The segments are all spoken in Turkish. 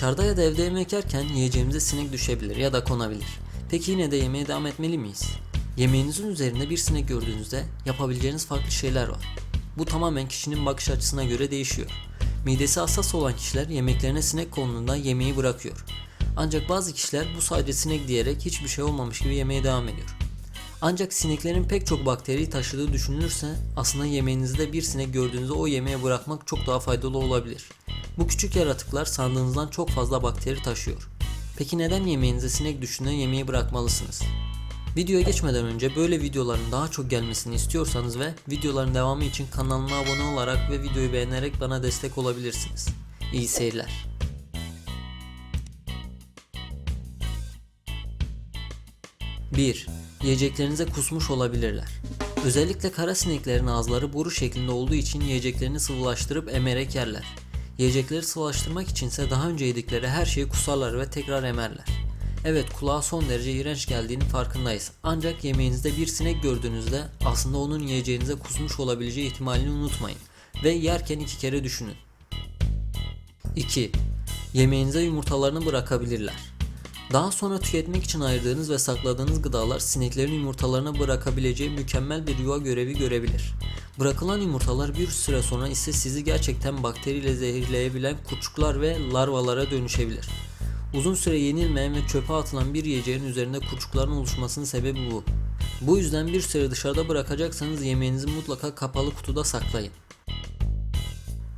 Dışarıda ya da evde yemek yerken yiyeceğimize sinek düşebilir ya da konabilir. Peki yine de yemeğe devam etmeli miyiz? Yemeğinizin üzerinde bir sinek gördüğünüzde yapabileceğiniz farklı şeyler var. Bu tamamen kişinin bakış açısına göre değişiyor. Midesi hassas olan kişiler yemeklerine sinek konduğunda yemeği bırakıyor. Ancak bazı kişiler bu sadece sinek diyerek hiçbir şey olmamış gibi yemeye devam ediyor. Ancak sineklerin pek çok bakteriyi taşıdığı düşünülürse aslında yemeğinizde bir sinek gördüğünüzde o yemeğe bırakmak çok daha faydalı olabilir. Bu küçük yaratıklar sandığınızdan çok fazla bakteri taşıyor. Peki neden yemeğinize sinek düşünen yemeği bırakmalısınız? Videoya geçmeden önce böyle videoların daha çok gelmesini istiyorsanız ve videoların devamı için kanalıma abone olarak ve videoyu beğenerek bana destek olabilirsiniz. İyi seyirler. Bir, Yiyeceklerinize kusmuş olabilirler. Özellikle kara sineklerin ağızları boru şeklinde olduğu için yiyeceklerini sıvılaştırıp emerek yerler. Yiyecekleri sıvılaştırmak içinse daha önce yedikleri her şeyi kusarlar ve tekrar emerler. Evet kulağa son derece iğrenç geldiğinin farkındayız. Ancak yemeğinizde bir sinek gördüğünüzde aslında onun yiyeceğinize kusmuş olabileceği ihtimalini unutmayın. Ve yerken iki kere düşünün. 2. Yemeğinize yumurtalarını bırakabilirler. Daha sonra tüketmek için ayırdığınız ve sakladığınız gıdalar sineklerin yumurtalarını bırakabileceği mükemmel bir yuva görevi görebilir. Bırakılan yumurtalar bir süre sonra ise sizi gerçekten bakteriyle zehirleyebilen kurçuklar ve larvalara dönüşebilir. Uzun süre yenilmeyen ve çöpe atılan bir yiyeceğin üzerinde kurçukların oluşmasının sebebi bu. Bu yüzden bir süre dışarıda bırakacaksanız yemeğinizi mutlaka kapalı kutuda saklayın.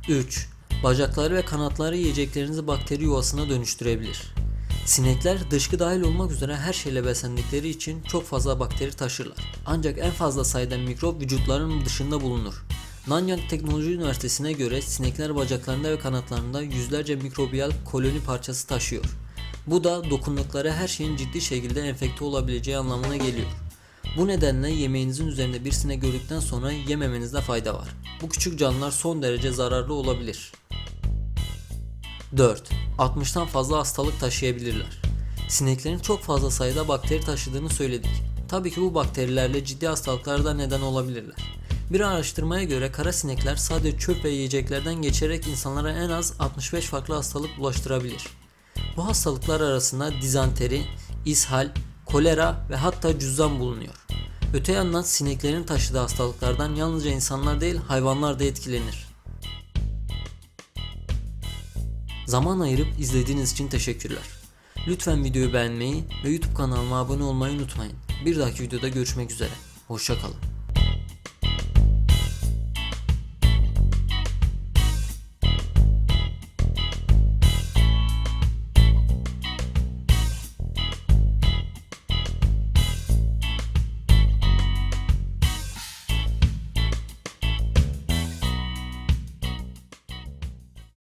3. Bacakları ve kanatları yiyeceklerinizi bakteri yuvasına dönüştürebilir. Sinekler dışkı dahil olmak üzere her şeyle beslendikleri için çok fazla bakteri taşırlar. Ancak en fazla sayıda mikrop vücutlarının dışında bulunur. Nanyang Teknoloji Üniversitesi'ne göre sinekler bacaklarında ve kanatlarında yüzlerce mikrobiyal koloni parçası taşıyor. Bu da dokundukları her şeyin ciddi şekilde enfekte olabileceği anlamına geliyor. Bu nedenle yemeğinizin üzerinde bir sinek gördükten sonra yememenizde fayda var. Bu küçük canlılar son derece zararlı olabilir. 4. 60'tan fazla hastalık taşıyabilirler. Sineklerin çok fazla sayıda bakteri taşıdığını söyledik. Tabii ki bu bakterilerle ciddi hastalıklara da neden olabilirler. Bir araştırmaya göre kara sinekler sadece çöp ve yiyeceklerden geçerek insanlara en az 65 farklı hastalık bulaştırabilir. Bu hastalıklar arasında dizanteri, ishal, kolera ve hatta cüzdan bulunuyor. Öte yandan sineklerin taşıdığı hastalıklardan yalnızca insanlar değil hayvanlar da etkilenir. Zaman ayırıp izlediğiniz için teşekkürler. Lütfen videoyu beğenmeyi ve YouTube kanalıma abone olmayı unutmayın. Bir dahaki videoda görüşmek üzere. Hoşçakalın.